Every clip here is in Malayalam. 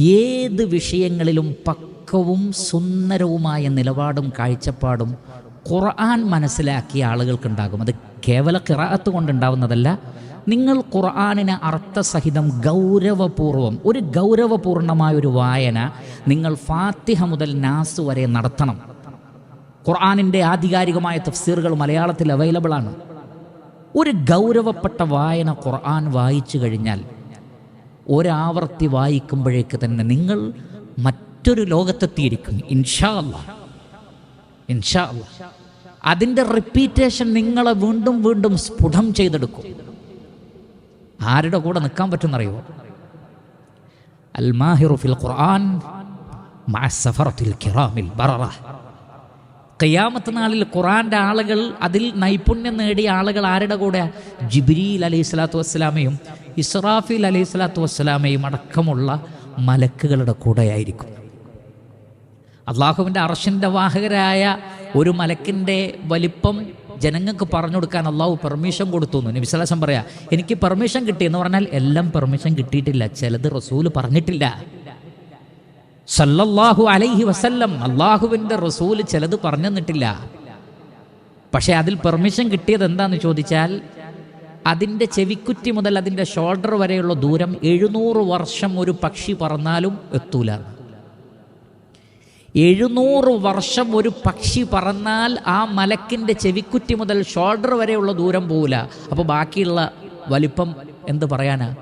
ഏത് വിഷയങ്ങളിലും പക്കവും സുന്ദരവുമായ നിലപാടും കാഴ്ചപ്പാടും ഖുർആൻ മനസ്സിലാക്കിയ ആളുകൾക്കുണ്ടാകും. അത് കേവല കിറാത്ത് കൊണ്ടുണ്ടാവുന്നതല്ല. നിങ്ങൾ ഖുർആാനിന് അർത്ഥസഹിതം ഗൗരവപൂർവം ഒരു ഗൗരവപൂർണമായ ഒരു വായന നിങ്ങൾ ഫാത്തിഹ മുതൽ നാസ് വരെ നടത്തണം. ഖുർആാനിന്റെ ആധികാരികമായ തഫ്സീറുകൾ മലയാളത്തിൽ അവൈലബിൾ ആണ് ഒരു ഗൗരവപ്പെട്ട വായന ഖുർആൻ വായിച്ചു കഴിഞ്ഞാൽ ഒരാവർത്തി വായിക്കുമ്പോഴേക്ക് തന്നെ നിങ്ങൾ മറ്റൊരു ലോകത്തെത്തിയിരിക്കും. ഇൻഷാ ഇൻഷാല്ല ഇൻഷാ അതിന്റെ റിപ്പീറ്റേഷൻ നിങ്ങളെ വീണ്ടും വീണ്ടും സ്ഫുടം ചെയ്തെടുക്കും. ആരുടെ കൂടെ നിൽക്കാൻ പറ്റുന്നറിയോ? അൽ മാഹിറു ഫിൽ ഖുർആൻ ഖിയാമത്ത് നാളിൽ ഖുറാന്റെ ആളുകൾ അതിൽ നൈപുണ്യം നേടിയ ആളുകൾ ആരുടെ കൂടെ ജിബ്രീൽ അലൈഹി സ്വലാത്തു വസ്സലാമയും ഇസ്രാഫിൽ അലൈഹി സ്വലാത്തു വസ്സലാമയും അടക്കമുള്ള മലക്കുകളുടെ കൂടെയായിരിക്കും. അള്ളാഹുവിന്റെ അർഷിന്റെ വാഹകരായ ഒരു മലക്കിന്റെ വലിപ്പം ജനങ്ങൾക്ക് പറഞ്ഞു കൊടുക്കാൻ അള്ളാഹു പെർമിഷൻ കൊടുത്തു എന്ന് നബിസ്വലാസം പറയാ എനിക്ക് പെർമിഷൻ കിട്ടി എന്ന് പറഞ്ഞാൽ എല്ലാം പെർമിഷൻ കിട്ടിയിട്ടില്ല. ചിലത് റസൂൽ പറഞ്ഞിട്ടില്ല. സല്ലല്ലാഹു അലൈഹി വസല്ലം അള്ളാഹുവിന്റെ റസൂൽ ചിലത് പറഞ്ഞു തന്നിട്ടില്ല. പക്ഷേ അതിൽ പെർമിഷൻ കിട്ടിയത് എന്താന്ന് ചോദിച്ചാൽ അതിന്റെ ചെവിക്കുറ്റി മുതൽ അതിന്റെ ഷോൾഡർ വരെയുള്ള ദൂരം എഴുന്നൂറ് വർഷം ഒരു പക്ഷി പറന്നാലും എത്തൂല. എഴുന്നൂറ് വർഷം ഒരു പക്ഷി പറന്നാൽ ആ മലക്കിന്റെ ചെവിക്കുറ്റി മുതൽ ഷോൾഡർ വരെയുള്ള ദൂരം പോവില്ല. അപ്പോൾ ബാക്കിയുള്ള വലിപ്പം എന്ത് പറയാനാ?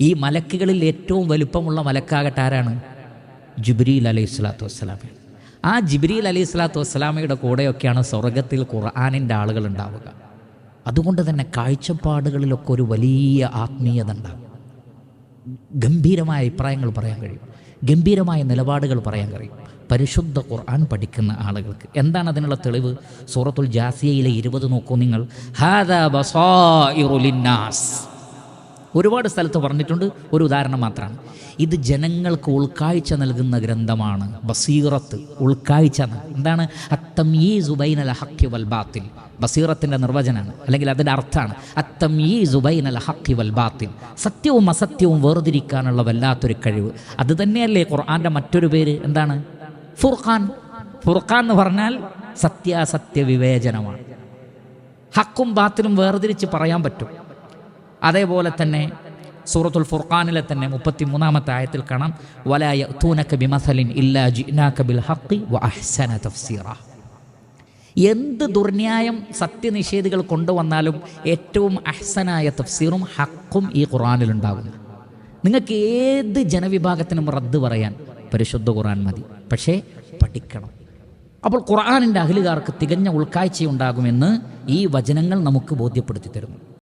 ഈ മലക്കുകളിൽ ഏറ്റവും വലിപ്പമുള്ള മലക്കാകട്ടെ ആരാണ്? ജിബ്രീൽ അലൈഹി സ്വലാത്തു വസ്സലാമി ആ ജിബ്രീൽ അലൈഹി സ്വലാത്തു വസ്സലാമയുടെ കൂടെയൊക്കെയാണ് സ്വർഗത്തിൽ ഖുർആാനിന്റെ ആളുകൾ ഉണ്ടാവുക. അതുകൊണ്ട് തന്നെ കാഴ്ചപ്പാടുകളിലൊക്കെ ഒരു വലിയ ആത്മീയത ഉണ്ടാകും. ഗംഭീരമായ അഭിപ്രായങ്ങൾ പറയാൻ കഴിയും. ഗംഭീരമായ നിലപാടുകൾ പറയാൻ കഴിയും. പരിശുദ്ധ ഖുർആൻ പഠിക്കുന്ന ആളുകൾക്ക്. എന്താണ് അതിനുള്ള തെളിവ്? സൂറത്തുൽ ജാസിയയിലെ ഇരുപത് നോക്കൂ നിങ്ങൾ. ഹാദാ ലിന്നാസ്. ഒരുപാട് സ്ഥലത്ത് പറഞ്ഞിട്ടുണ്ട് ഒരു ഉദാഹരണം മാത്രമാണ്. ഇത് ജനങ്ങൾക്ക് ഉൾക്കാഴ്ച നൽകുന്ന ഗ്രന്ഥമാണ് ബസീറത്ത് ഉൾക്കാഴ്ച എന്താണ് എന്താണ്? അത്തംയീസ് ബൈനൽ ഹക്കി വൽ ബാത്തിൽ. ബസീറത്തിന്റെ നിർവചനമാണ് അല്ലെങ്കിൽ അതിന്റെ അർത്ഥമാണ് അത്തംയീസ് ബൈനൽ ഹക്കി വൽ ബാത്തിൽ. സത്യവും അസത്യവും വേർതിരിക്കാനുള്ള വല്ലാത്തൊരു കഴിവ്. അത് തന്നെയല്ലേ ഖുർആാന്റെ മറ്റൊരു പേര്? എന്താണ്? ഫുർഖാൻ. ഫുർഖാൻ എന്ന് പറഞ്ഞാൽ സത്യാസത്യ വിവേചനമാണ്. ഹക്കും ബാത്തിലും വേർതിരിച്ച് പറയാൻ പറ്റും. അതേപോലെ തന്നെ സൂറത്തുൽ ഫുർഖാനിലെ തന്നെ മുപ്പത്തി മൂന്നാമത്തെ ആയത്തിൽ കാണാം വലായ ബിമസലിൻ ഇല്ലാ ബിൽ വ അഹ്സന തഫ്സീറ. എന്ത് ദുർന്യായം സത്യനിഷേധികൾ കൊണ്ടുവന്നാലും ഏറ്റവും അഹ്സനായ തഫ്സീറും ഹക്കും ഈ ഖുറാനിലുണ്ടാകുന്നു നിങ്ങൾക്ക് ഏത് ജനവിഭാഗത്തിനും റദ്ദ് പറയാൻ പരിശുദ്ധ ഖുറാൻ മതി പക്ഷേ പഠിക്കണം. അപ്പോൾ ഖുർആാനിന്റെ അഖിലുകാർക്ക് തികഞ്ഞ ഉൾക്കാഴ്ചയുണ്ടാകുമെന്ന് ഈ വചനങ്ങൾ നമുക്ക് ബോധ്യപ്പെടുത്തി തരുന്നു.